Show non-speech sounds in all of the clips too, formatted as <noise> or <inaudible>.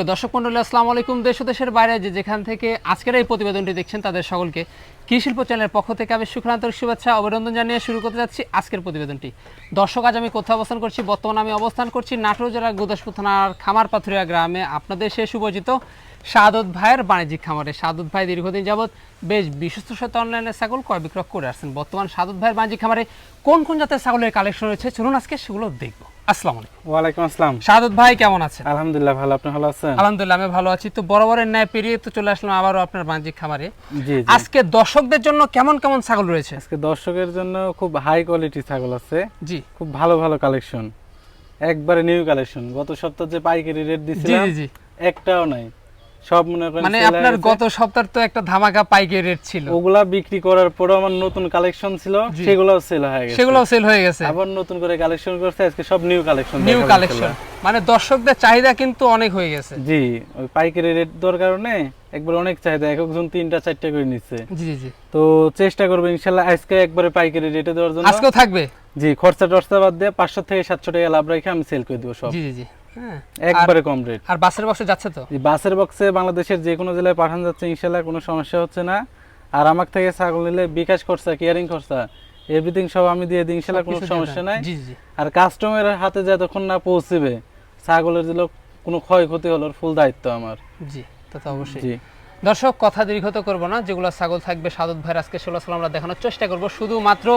সুপ্রিয় দর্শক মন্ডলী আসসালামু আলাইকুম। দেশ দেশের বাইরে যে যেখান থেকে আজকের এই প্রতিবেদনটি দেখছেন, তাদের সকলকে কৃষি শিল্প চ্যানেলের পক্ষ থেকে আমি সুখান্তর শুভেচ্ছা, অভিনন্দন জানিয়ে শুরু করতে যাচ্ছি আজকের প্রতিবেদনটি। দর্শক, আজ আমি কোথায় অবস্থান করছি? বর্তমানে আমি অবস্থান করছি নাটোর জেলার গুদাসপুর থানার খামার পাথুরিয়া গ্রামে। আপনাদের সে সুপরিচিত সাদত ভাইয়ের বাণিজ্যিক খামারে। সাদত ভাই দীর্ঘদিন যাবৎ বেশ বিশ্বস্ত সাথে অনলাইনে ছাগল ক্রয় বিক্রয় করে আসছেন। বর্তমান সাদত ভাইয়ের বাণিজ্যিক খামারে কোন কোন জাতের ছাগলের কালেকশন রয়েছে? চলুন আজকে সেগুলো দেখব। আসসালামু আলাইকুম। ওয়ালাইকুম আসসালাম। সাদত ভাই কেমন আছেন? আলহামদুলিল্লাহ ভালো। আপনি ভালো আছেন? আলহামদুলিল্লাহ আমি ভালো আছি। তো বরাবরের ন্যায় পেরিয়ে তো চলে আসলাম আবারও আপনার বাণিজ্যিক খামারে। জি আজকে দর্শকদের জন্য কেমন কেমন ছাগল রয়েছে? আজকে দর্শকের জন্য খুব হাই কোয়ালিটি ছাগল আছে। জি। খুব ভালো ভালো কালেকশন একবারে নিউ কালেকশন গত সপ্তাহ যে পাইকারি রেট দিছিলাম জি জি। একটাও নাই। সব মনে করেন মানে আপনার গত সপ্তাহ তো একটা ধামাকা পাইকারি রেট ছিল। ওগুলা বিক্রি করার পরে আমার নতুন কালেকশন ছিল। সেগুলোও সেল হয়ে গেছে। সেগুলোও সেল হয়ে গেছে। আবার নতুন করে কালেকশন করছে আজকে সব নিউ কালেকশন নিউ কালেকশন মানে দর্শকদের চাহিদা কিন্তু অনেক হয়ে গেছে। জি ওই পাইকারি রেট দেওয়ার কারণে একবার অনেক চাহিদা এক একজন তিনটা চারটা করে নিচ্ছে। জি জি তো চেষ্টা করব ইনশাল্লাহ আজকে একবারে পাইকারি রেটে দেওয়ার জন্য। আজকেও থাকবে? জি খরচা টরচা বাদ দিয়ে পাঁচশো থেকে সাতশো টাকা লাভ রেখে আমি সেল করে দিব সব। জি জি। একবারে কম রেট আর বাসের বক্সে যাচ্ছে তো? বাসের বক্সে বাংলাদেশের যে কোনো জেলায় পাঠানো যাচ্ছে ইনশাল্লাহ কোনো সমস্যা হচ্ছে না। আর আমার থেকে ছাগল নিলে বিকাশ খরচা কেয়ারিং খরচা এভরিথিং সব আমি দিয়ে দিই ইনশাল্লাহ কোনো সমস্যা নাই। আর কাস্টমারের হাতে যতক্ষণ না পৌঁছবে ছাগলের যে কোনো ক্ষয়ক্ষতি হলো ফুল দায়িত্ব আমার। জি তা তো অবশ্যই। দর্শক, কথা দীর্ঘত করব না, যেগুলো ছাগল থাকবে সাদত ভাইয়ের আজকে ষোলো সাল আমরা দেখানোর চেষ্টা করব। শুধুমাত্র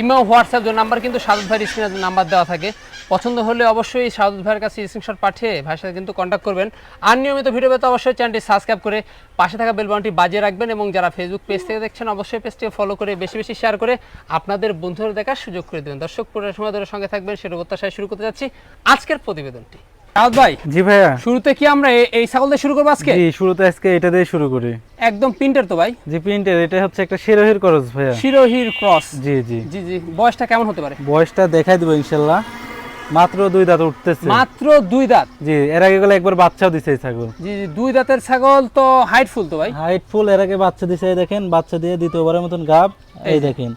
ইমো, হোয়াটসঅ্যাপ যে নাম্বার, কিন্তু সাদত ভাইয়ের স্ক্রিনে নাম্বার দেওয়া থাকে, পছন্দ হলে অবশ্যই সাদত ভাইয়ের কাছে স্ক্রিনশট পাঠিয়ে ভাইয়ের সাথে কিন্তু কন্ট্যাক্ট করবেন। আর নিয়মিত ভিডিও পেতে অবশ্যই চ্যানেলটি সাবস্ক্রাইব করে পাশে থাকা বেল বাটনটি বাজিয়ে রাখবেন এবং যারা ফেসবুক পেজ থেকে দেখছেন, অবশ্যই পেজটিকে ফলো করে বেশি বেশি শেয়ার করে আপনাদের বন্ধুদের দেখার সুযোগ করে দেবেন। দর্শক পুরো সময় ধরে সঙ্গে থাকবেন সেটা প্রত্যাশায় শুরু করতে যাচ্ছি আজকের প্রতিবেদনটি। ভাই জি ভাইয়া। শুরুতে কি আমরা এই ছাগল দিয়ে শুরু করব আজকে? জি শুরুতে আজকে এটা দিয়ে শুরু করি। একদম প্রিন্টার তো ভাই। জি প্রিন্টের এটা হচ্ছে একটা শিরোহির খরচ ভাইয়া। শিরোহির ক্রস। জি জি। জি জি বয়সটা কেমন হতে পারে? বয়সটা দেখাই দিব ইনশাল্লাহ। মাত্র দুই দাঁত উঠতেছে। মাত্র দুই দাঁত। জি এর আগে গেলে একবার বাচ্চাও দিছে এই ছাগল। জি জি দুই দাঁতের ছাগল তো হাইট ফুল তো ভাই। হাইট ফুল এর আগে বাচ্চা দিছে দেখেন বাচ্চা দিয়ে দ্বিতীয়বারের মতন গাব। এই দেখেন।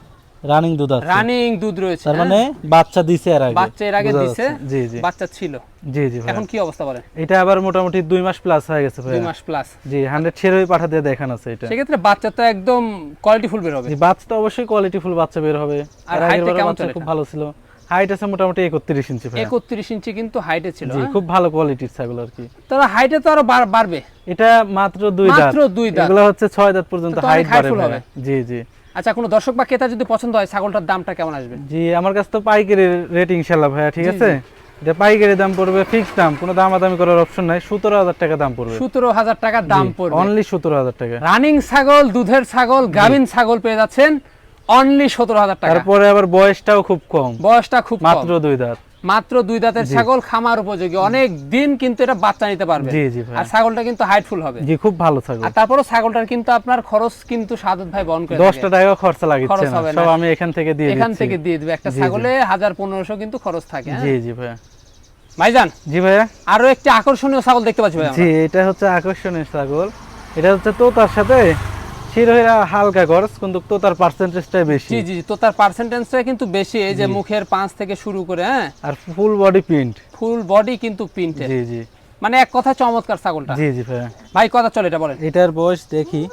রানিং দুধ আছে। রানিং দুধ রয়েছে তার হ্যাঁ? মানে বাচ্চা দিছে এর আগে। বাচ্চা এর আগে দিছে জি জি। বাচ্চা ছিল। জি জি এখন কি অবস্থা বলেন? এটা আবার মোটামুটি দুই মাস প্লাস হয়ে গেছে ভাই দুই মাস প্লাস জি হান্ড্রেড ছেড়ে পাঠা দিয়ে দেখান আছে এটা। সেক্ষেত্রে বাচ্চা তো একদম কোয়ালিটি ফুল বের হবে। জি বাচ্চা তো অবশ্যই কোয়ালিটি ফুল বাচ্চা বের হবে। আর কেমন বাচ্চা খুব ভালো ছিল। হাইট আছে মোটামুটি একত্রিশ ইঞ্চি ভাই একত্রিশ ইঞ্চি কিন্তু হাইটে ছিল জি হ্যাঁ? খুব ভালো কোয়ালিটির ছাগল আর কি। তবে হাইটে তো আরও বাড়বে। এটা মাত্র দুই দাঁত। মাত্র দুই দাঁত। এগুলো হচ্ছে ছয় দাঁত পর্যন্ত হাইট বাড়ে height full ভাই। হবে। জি জি। আচ্ছা কোনো দর্শক বা ক্রেতা যদি পছন্দ হয় ছাগলটার দামটা কেমন আসবে? জি আমার কাছে তো পাইকারি রেট ইনশাল্লাহ ভাইয়া ঠিক আছে? এটা পাইকারি দাম পড়বে ফিক্সড দাম কোনো দামাদামি করার অপশন নাই। সতেরো হাজার টাকা দাম পড়বে। সতেরো হাজার টাকা দাম পড়বে। অনলি সতেরো হাজার টাকা। রানিং ছাগল দুধের ছাগল গাভিন ছাগল পেয়ে যাচ্ছেন অনলি সতেরো হাজার টাকা। তারপরে আবার বয়সটাও খুব কম। বয়সটা খুব মাত্র দুই দাঁত। মাত্র দুই দাঁতের ছাগল খামার উপযোগী। অনেক দিন কিন্তু এটা বাচ্চা নিতে পারবে। ভাই। আর ছাগলটা কিন্তু হাইটফুল হবে। জি খুব ভালো ছাগল। আর তারপরও ছাগলটার কিন্তু আপনার খরচ কিন্তু সাদত ভাই বহন করে দশটা থাকে। টাকা খরচা লাগিচ্ছে খরচ না। হবে। সব আমি এখান থেকে দিয়ে এখান থেকে দিয়ে দিবে। একটা। ছাগলে হাজার পনেরোশো কিন্তু খরচ থাকে হ্যাঁ? জি জি ভাইয়া ভাইজান জি ভাইয়া। আরও একটি আকর্ষণীয় ছাগল দেখতে পাচ্ছি ভাই জি এটা হচ্ছে আকর্ষণীয় ছাগল। এটা হচ্ছে তোতার সাথে শিরোহিরা হালকা খরচ কিন্তু তোতার পার্সেন্টেজটাই বেশি। জি জি তো পার্সেন্টেজটা কিন্তু বেশি এই যে মুখের পাঁচ থেকে শুরু করে হ্যাঁ? আর full body print full body কিন্তু প্রিন্টেড জি জি। মানে এক কথা চমৎকার ছাগলটা। জি জি ভাইয়া। ভাই কথা চলে এটা বলেন। এটার বয়স দেখি।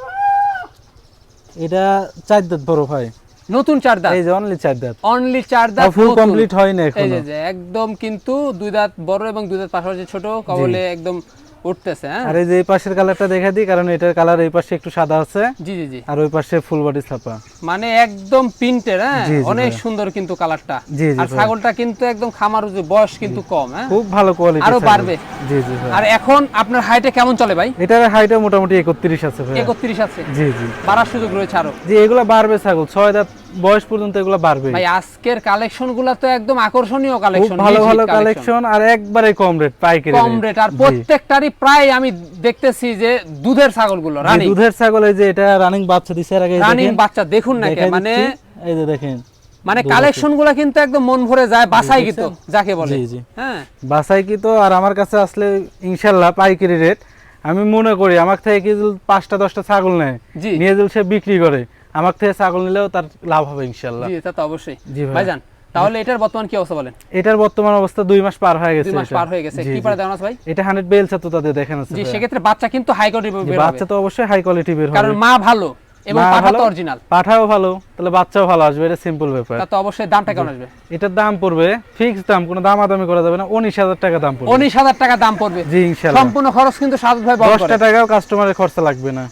এটা চার দাঁত বড় ভাই। নতুন চার দাঁত? এই যে অনলি চার দাঁত। অনলি চার দাঁত ফুল কমপ্লিট হয় না এই এখনও। যে যে একদম কিন্তু দুই দাঁত বড় এবং দুই দাঁত পাশাপাশি ছোট। কবলে একদম উঠতেছে হ্যাঁ? আর এই যে এই পাশের কালারটা দেখা দিই কারণ এটার কালার এই পাশে একটু সাদা আছে। জি জি জি। আর ওই পাশে ফুল বডি ছাপা। মানে একদম প্রিন্টের হ্যাঁ? অনেক সুন্দর কিন্তু কালারটা। আর ছাগলটা কিন্তু একদম খামার যে বয়স কিন্তু কম হ্যাঁ? খুব ভালো কোয়ালিটি আরও বাড়বে। জি জি আর এখন আপনার হাইটে কেমন চলে ভাই? এটার হাইটও মোটামুটি একত্রিশ আছে ভাই। একত্রিশ আছে? জি জি। বাড়ার সুযোগ রয়েছে আরও। জি এগুলা বাড়বে ছাগল। ছয় দাঁত বয়স পর্যন্ত এগুলো বাড়বে। ভাই আজকের কালেকশনগুলা তো একদম আকর্ষণীয় কালেকশন ভালো ভালো কালেকশন আর একবারে কম রেট পাইকারি কম রেট আর প্রত্যেকটারই প্রায় আমি দেখতেছি যে দুধের ছাগলগুলো জি, রানিং দুধের ছাগল এই যে এটা রানিং বাচ্চা দিছে এর আগে রানিং বাচ্চা দেখুন না কে, মানে এই যে দেখেন মানে কালেকশনগুলা কিন্তু একদম মন ভরে যায় বাসাই কিন্তু দেখছেন? যাকে বলে। জি, জি। হ্যাঁ। বাসাই কি তো আর আমার কাছে আসলে ইনশাল্লাহ পাইকারি রেট আমি মনে করি আমার থেকে কি পাঁচটা দশটা ছাগল নেয়। নিয়ে সে বিক্রি করে আমার থেকে ছাগল নিলেও তার লাভ হবে ইনশাল্লাহ জি তা তো অবশ্যই। জি। ভাইজান তাহলে এটার বর্তমান কি অবস্থা বলেন? এটার বর্তমান অবস্থা দুই মাস পার হয়ে গেছে দুই মাস পার হয়ে গেছে। কি পারে ভাই? এটা তাদের দেখেন আছে জি সেক্ষেত্রে বাচ্চা কিন্তু হাই কোয়ালিটি বের বাচ্চা তো অবশ্যই হাই কোয়ালিটি বের কারণ মা ভালো এবং পাঠা তো অরিজিনাল পাঠাও ভালো তাহলে বাচ্চাও ভালো আসবে এটা সিম্পল ব্যাপার। তা তো অবশ্যই দামটা কেমন আসবে? এটার দাম পড়বে ফিক্স দাম কোনো দামাদামি করা যাবে না উনিশ হাজার টাকা দাম পড়বে। উনিশ হাজার টাকা দাম পড়বে। জি সম্পূর্ণ খরচ কিন্তু সাদত ভাই বহন করে। টাকাও কাস্টমারের খরচা লাগবে না।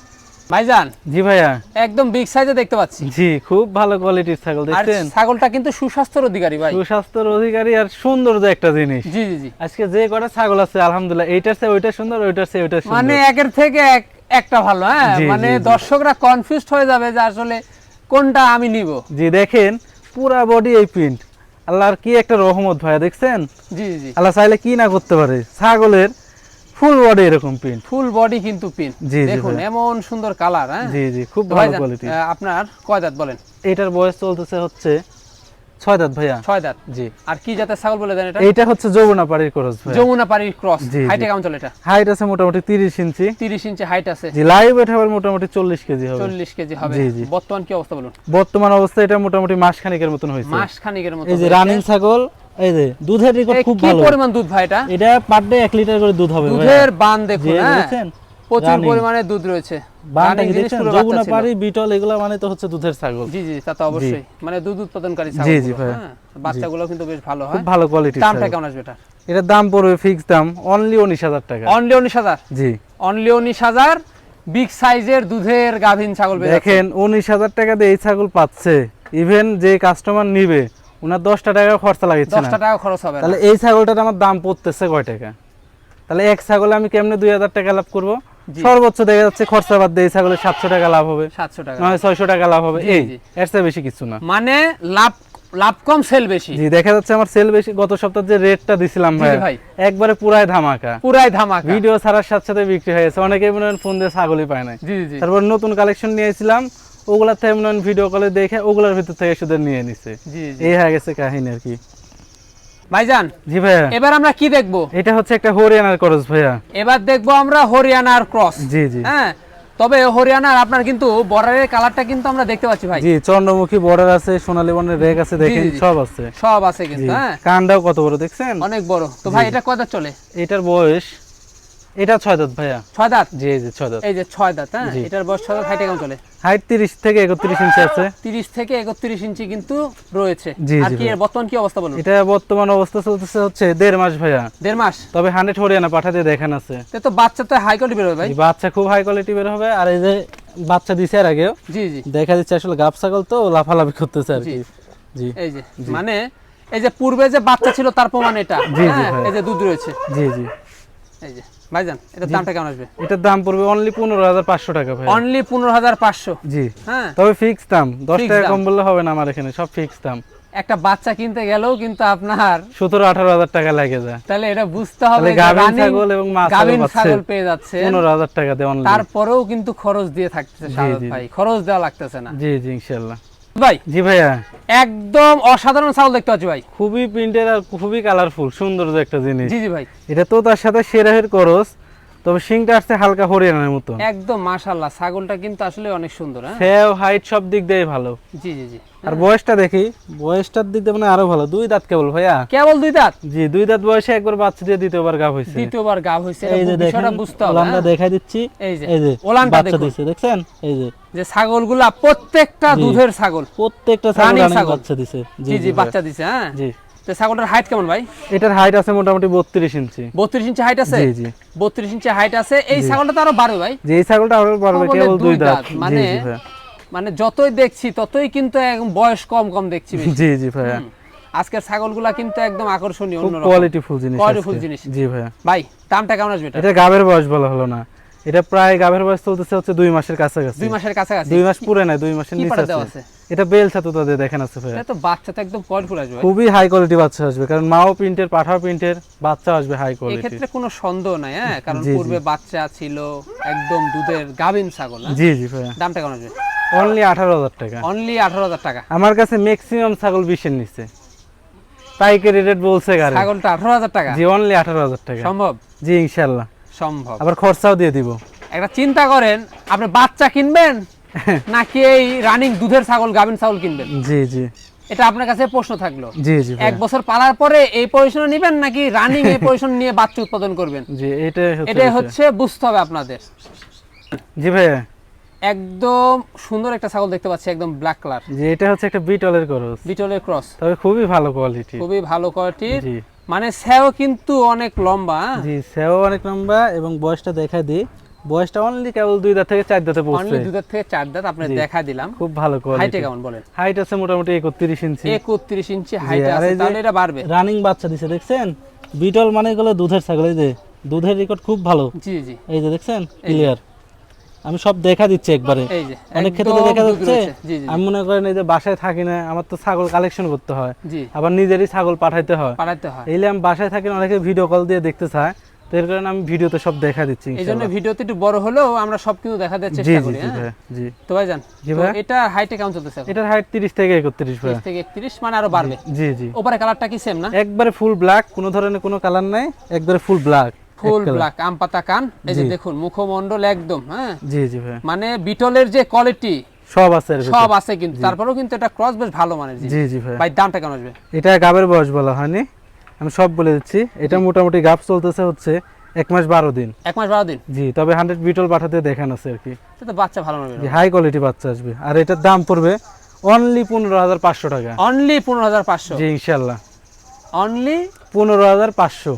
ভাইজান জি ভাইয়া। একদম বিগ সাইজে দেখতে পাচ্ছি। জি খুব ভালো কোয়ালিটির ছাগল দেখছেন? ছাগলটা কিন্তু সুস্বাস্থ্যের অধিকারী ভাই। সুস্বাস্থ্যের অধিকারী আর সৌন্দর্য একটা জিনিস। জি জি জি। আজকে যে কটা ছাগল আছে আলহামদুলিল্লাহ এইটার চেয়ে ওইটা সুন্দর ওইটার চেয়ে ওইটা মানে একের থেকে এক একটা ভালো হ্যাঁ? মানে। দর্শকরা কনফিউজড হয়ে যাবে যে আসলে কোনটা আমি নিব। জি দেখেন পুরা বডি এই প্রিন্ট আল্লাহর কি একটা রহমত ভাইয়া দেখছেন? জি জি। আল্লাহ চাইলে কি না করতে পারে? ছাগলের ফুল বডি এরকম প্রিন্ট ফুল বডি কিন্তু দেখুন এমন সুন্দর কালার হ্যাঁ? জি জি খুব ভালো কোয়ালিটি আপনার কয় দাঁত বলেন? এটার বয়স চলতেছে হচ্ছে ছয় দাঁত ভাইয়া। ছয় দাঁত। জি। আর কি জাতের ছাগল বলে দেন এটা? এইটা হচ্ছে যমুনা পাড়ির ভাইয়া। যমুনা পাড়ির ক্রস। জি। কেমন চলে এটা? হাইট আছে মোটামুটি তিরিশ ইঞ্চি। তিরিশ ইঞ্চি হাইট আছে। জি লাইভ এটা হবে মোটামুটি চল্লিশ কেজি হবে। চল্লিশ কেজি হবে। বর্তমান কি অবস্থা বলুন? বর্তমান অবস্থা এটা মোটামুটি মাস খানিকের মতন হয়েছে। মাস খানিকের মতো এই যে রানিং ছাগল এই যে দুধের রেকর্ড খুব ভালো। পরিমাণ দুধ ভাই এটা? এটা পার ডে এক লিটার করে দুধ হবে দুধের বান দেখুন হ্যাঁ। প্রচুর পরিমাণে দুধ রয়েছে। যমুনা পাড়ি বিটল এগুলা মানে তো হচ্ছে দুধের ছাগল। জি জি তা তো অবশ্যই। মানে দুধ উৎপাদনকারী ছাগল জি, ভাইয়া। বাচ্চাগুলো কিন্তু বেশ ভালো খুব হয়। ভালো কোয়ালিটির দামটা কেমন আসবে এটা? এটার দাম পড়বে ফিক্স দাম অনলি উনিশ হাজার টাকা। অনলি উনিশ হাজার? জি। অনলি উনিশ হাজার বিগ সাইজের দুধের গাভীন ছাগল দেখেন উনিশ হাজার টাকা দিয়ে এই ছাগল পাচ্ছে। ইভেন যে কাস্টমার নিবে ওনার দশটা টাকা খরচা লাগছে দশটা টাকা খরচ হবে তাহলে এই ছাগলটার আমার দাম পড়তেছে কয় টাকা? তাহলে এক ছাগলে আমি কেমনে দুই হাজার টাকা লাভ করব? সর্বোচ্চ দেখা যাচ্ছে খরচা বাদ দিয়ে ছাগলের সাতশো টাকা লাভ হবে। সাতশো টাকা। নয় ছয়শো টাকা লাভ হবে। এই এর চেয়ে বেশি কিছু না। মানে লাভ লাভ কম সেল বেশি। জি দেখা যাচ্ছে আমার সেল বেশি। গত সপ্তাহে যে রেটটা দিছিলাম ভাই। একবারে পুরাই ধামাকা। পুরাই ধামাকা। ভিডিও ছাড়ার সাথে সাথে বিক্রি হয়ে গেছে। অনেকে মনে ফোন দিয়ে ছাগলই পায় না জি জি তারপর নতুন কালেকশন নিয়েছিলাম ওগুলার থেকে ভিডিও কলে দেখে ওগুলার ভিতর থেকে শুধু নিয়ে নিছে। এই হয়ে গেছে কাহিনী আর কি। ভাইজান জি ভাইয়া। এবার আমরা কি দেখব? এটা হচ্ছে একটা হরিয়ানার খরচ ভাইয়া। এবার দেখব আমরা হরিয়ানার ক্রস জি জি। হ্যাঁ তবে হরিয়ানার আপনার কিন্তু বর্ডারের কালারটা কিন্তু আমরা দেখতে পাচ্ছি ভাই। জি চন্দ্রমুখী বর্ডার আছে সোনালী বর্ণের রেক আছে দেখেন। সব আছে। সব আছে কিন্তু হ্যাঁ। কানটাও কত বড় দেখছেন? অনেক বড়। তো ভাই এটা কয় দাঁত চলে? এটার বয়স এটা ছয় দাঁত ভাইয়া। ছয় দাঁত? জি যে ছয় দাঁত। এই যে ছয় দাঁত হ্যাঁ? এটার বয়স ছয় দাঁত হাইটে কেমন চলে? হাইট তিরিশ থেকে একত্রিশ ইঞ্চি আছে। তিরিশ থেকে একত্রিশ ইঞ্চি কিন্তু রয়েছে। জি, আর কি এর বর্তমান কি অবস্থা বলুন? এটা বর্তমান অবস্থা চলতেছে হচ্ছে দেড় মাস ভাইয়া। দেড় মাস? তবে হান্ড্রেড হরিয়ানা পাঠাতে দেখেন আছে। তো বাচ্চা তো হাই কোয়ালিটি বেরোবে ভাই। বাচ্চা খুব হাই কোয়ালিটি বের হবে। আর এই যে বাচ্চা দিছে আর আগেও জি জি। দেখা যাচ্ছে আসলে গাব ছাগল তো লাফালাফি করতেছে আর কি। জি এই যে মানে এই যে পূর্বে যে বাচ্চা ছিল তার প্রমাণ এটা জি, জি, হ্যাঁ, এই যে দুধ রয়েছে। জি জি। এই যে। ভাইজান এটার দামটা কেমন আসবে? এটার দাম পড়বে অনলি পনেরো হাজার পাঁচশো টাকা ভাই অনলি পনেরো হাজার পাঁচশো? জি। হ্যাঁ। তবে ফিক্স দাম। দশ Fixed টাকা কম বললে হবে না আমার এখানে সব ফিক্স দাম। একটা বাচ্চা কিনতে গেলেও কিন্তু আপনার সতেরো আঠারো হাজার টাকা লাগে যায়। তাহলে এটা বুঝতে হবে running ছাগল এবং মা ছাগল ছাগল পেয়ে যাচ্ছে। পনেরো হাজার টাকা দেয় অনলি তারপরেও কিন্তু খরচ দিয়ে থাকতেছে। ভাই। খরচ দেওয়া লাগতেছে না। জি জি ইনশাল্লাহ ভাই জি ভাইয়া। একদম অসাধারণ ছাগল দেখতে পাচ্ছি ভাই। খুবই প্রিন্টের আর খুবই কালারফুল সুন্দর একটা জিনিস। জি জি ভাই। এটা তো তার সাথে সেরাহের করস। তবে শিংটা আসছে হালকা হরিয়ানার মতো একদম মাশাল্লাহ ছাগলটা কিন্তু আসলে অনেক সুন্দর হ্যাঁ? সেও হাইট সব দিক দিয়ে ভালো। জি জি জি। আর বয়সটা দেখি বয়সটার দিক দিয়ে মানে আরও ভালো। দুই দাঁত কেবল ভাইয়া? কেবল দুই দাঁত? জি দুই দাঁত বয়সে একবার বাচ্চা দিয়ে দ্বিতীয়বার গাভ হয়েছে দ্বিতীয়বার হয়েছে এটা এই যে দেখেন বিষয়টা বুঝতে হবে ওলানটা হ্যাঁ? দেখাই দিচ্ছি। এই যে এই যে ওলানটা বাচ্চা দেখুন। দিছে দেখছেন? এই যে। যে ছাগলগুলা প্রত্যেকটা দুধের ছাগল। প্রত্যেকটা ছাগল। বাচ্চা দিছে। জি জি বাচ্চা দিছে হ্যাঁ? জি। তো ছাগলটার হাইট কেমন ভাই? এটার হাইট আছে মোটামুটি বত্রিশ ইঞ্চি। বত্রিশ ইঞ্চি হাইট আছে? জি জি। বত্রিশ ইঞ্চি হাইট আছে। এই ছাগলটা তো আরও বাড়বে ভাই। এই ছাগলটা আরও কেবল দুই দাঁত মানে মানে যতই দেখছি ততই কিন্তু একদম বয়স কম কম দেখছি। জি জি ভাইয়া। আজকের ছাগলগুলা কিন্তু একদম আকর্ষণীয় অন্যরকম। কোয়ালিটি ফুল জিনিস full আজকে। জিনিস। জি ভাইয়া। ভাই দামটা কেমন আসবে এটা? এটা গাবের বয়স বলা হলো না। এটা প্রায় গাভের বয়স চলতেছে হচ্ছে দুই মাসের কাছাকাছি। দুই মাসের কাছাকাছি। দুই মাস পুরে নাই দুই মাসের নিচে আছে। এটা বেল ছাতু তাদের দেখেন আছে ভাইয়া। এটা তো বাচ্চা তো একদম পয়েন্টফুল আসবে। খুবই হাই কোয়ালিটি বাচ্চা আসবে কারণ মাও প্রিন্টের পাঠাও প্রিন্টের বাচ্চা আসবে হাই কোয়ালিটি এক্ষেত্রে কোনো সন্দেহ নাই হ্যাঁ? কারণ। পূর্বে বাচ্চা ছিল একদম দুধের গাভিন ছাগল হ্যাঁ? জি জি ভাইয়া। দামটা কেমন আসবে? অনলি আঠারো হাজার টাকা। অনলি আঠারো হাজার টাকা। আমার কাছে ম্যাক্সিমাম ছাগল বিশের নিচে। পাইকারি রেট বলছে গাড়ি। ছাগলটা আঠারো হাজার টাকা? জি অনলি আঠারো হাজার টাকা। সম্ভব? জি ইনশাল্লাহ। সম্ভব। আবার খরচাও দিয়ে দিব। একটা চিন্তা করেন আপনি বাচ্চা কিনবেন <laughs> নাকি এই রানিং দুধের ছাগল গাভিন ছাগল কিনবেন? জি জি। এটা আপনার কাছে প্রশ্ন থাকল। জি জি এক বছর পালার পরে এই পজিশন নিবেন নাকি রানিং এই পজিশন নিয়ে বাচ্চা উৎপাদন করবেন? <laughs> জি এটাই বিষয়। হচ্ছে বুঝতে হবে আপনাদের। জি ভাইয়া। একদম সুন্দর একটা ছাগল দেখতে পাচ্ছি একদম ব্ল্যাক কালার জি এটা হচ্ছে একটা বিটলের খরচ বিটলের ক্রস। তবে খুবই ভালো কোয়ালিটি খুবই ভালো কোয়ালিটির জি। মানে সেও কিন্তু অনেক লম্বা হ্যাঁ? জি সেও অনেক লম্বা এবং বয়সটা দেখা দিই। বয়সটা অনলি কেবল দুই দাঁত থেকে চার দাঁতে পড়ছে। অনলি দুধের থেকে চার দাঁত আপনি দেখা দিলাম। খুব ভালো হাইটে কোয়ালিটি কেমন বলেন? হাইট আছে মোটামুটি একত্রিশ ইঞ্চি একত্রিশ ইঞ্চি হাইট আছে তাহলে এটা বাড়বে। রানিং বাচ্চা দিছে দেখছেন? বিটল মানে গুলো দুধের ছাগল এই যে দুধের রেকর্ড খুব ভালো। জি জি। এই যে দেখছেন? ক্লিয়ার আমি সব দেখা দিচ্ছি একবারে। অনেক ক্ষেত্রে দেখা যাচ্ছে আমি মনে করেন এই যে বাসায় থাকি না আমার তো ছাগল কালেকশন করতে হয়। আবার নিজেরই ছাগল পাঠাইতে হয়। হয়। এইলে আমি বাসায় থাকি না, অনেকে ভিডিও কল দিয়ে দেখতে চায়। তো এর কারণে আমি ভিডিওতে সব দেখা দিচ্ছি এই জন্য। ভিডিওতে একটু বড় হলেও আমরা সব কিছু দেখা দেওয়ার চেষ্টা করি জি হ্যাঁ? জি। তো ভাইজান। এটা হাইটে কেমন চলতেছে এটার হাইট তিরিশ থেকে একত্রিশ ভাই 30 থেকে 31 মানে আরও বাড়বে। জি জি ওপরে কালারটা কি সেম না? একবারে ফুল ব্ল্যাক কোনো ধরনের কোনো কালার নাই একবারে ফুল ব্ল্যাক ফুল ব্ল্যাক আম পাতা কান? এই যে দেখুন মুখমণ্ডল একদম হ্যাঁ? জি জি ভাই। মানে বিটলের যে কোয়ালিটি সব আছে সব আছে কিন্তু তারপরেও কিন্তু এটা ক্রস বেশ ভালো মানের জি জি ভাই। ভাই দামটা কেমন আসবে? এটা গাবের বয়স বলা হয়নি। আমি সব বলে দিচ্ছি। এটা মোটামুটি গাব চলতেছে হচ্ছে এক মাস বারো দিন। এক মাস বারো দিন? জি তবে হান্ড্রেড বিটল পাঠাতে দেখান আছে আর কি। বাচ্চা ভালো নেবে হাই কোয়ালিটি বাচ্চা আসবে। আর এটার দাম পড়বে অনলি পনেরো হাজার পাঁচশো টাকা। অনলি পনেরো হাজার পাঁচশো? জি ইনশাল্লাহ। অনলি পনেরো হাজার পাঁচশো।